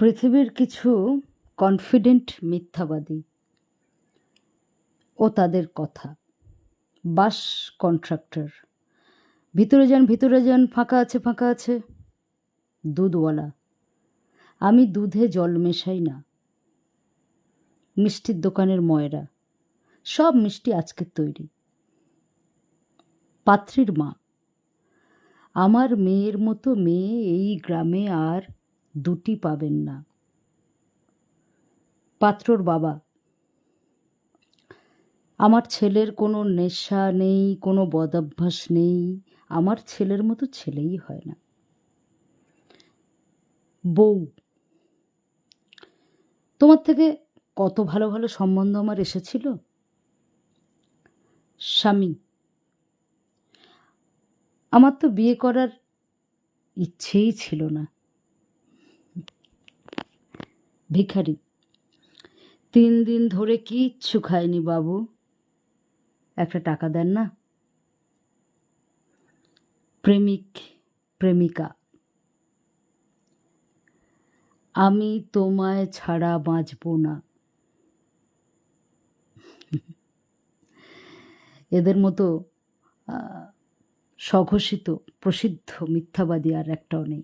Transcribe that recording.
পৃথিবীর কিছু কনফিডেন্ট মিথ্যাবাদী ও তাদের কথা। বাস কন্ট্রাক্টর ভিতরে যান ভিতরে যান, ফাঁকা আছে ফাঁকা আছে। দুধওয়ালা, আমি দুধে জল মেশাই না। মিষ্টির দোকানের ময়রা, সব মিষ্টি আজকের তৈরি। পাত্রীর মা, আমার মেয়ের মতো মেয়ে এই গ্রামে আর দুটি পাবেন না। পাত্রর বাবা, আমার ছেলের কোনো নেশা নেই, কোনো বদাভ্যাস নেই, আমার ছেলের মতো ছেলেই হয় না। বউ, তোমার থেকে কত ভালো ভালো সম্বন্ধ আমার এসেছিল? স্বামী, আমার তো বিয়ে করার ইচ্ছেই ছিল না। ভিখারি। তিন দিন ধরে কিচ্ছু খায়নি বাবু। একটা টাকা দেন না। প্রেমিক, প্রেমিকা। আমি তোমায় ছাড়া বাঁচব না। এদের মতো স্বঘোষিত, প্রসিদ্ধ মিথ্যাবাদী আর একটাও নেই।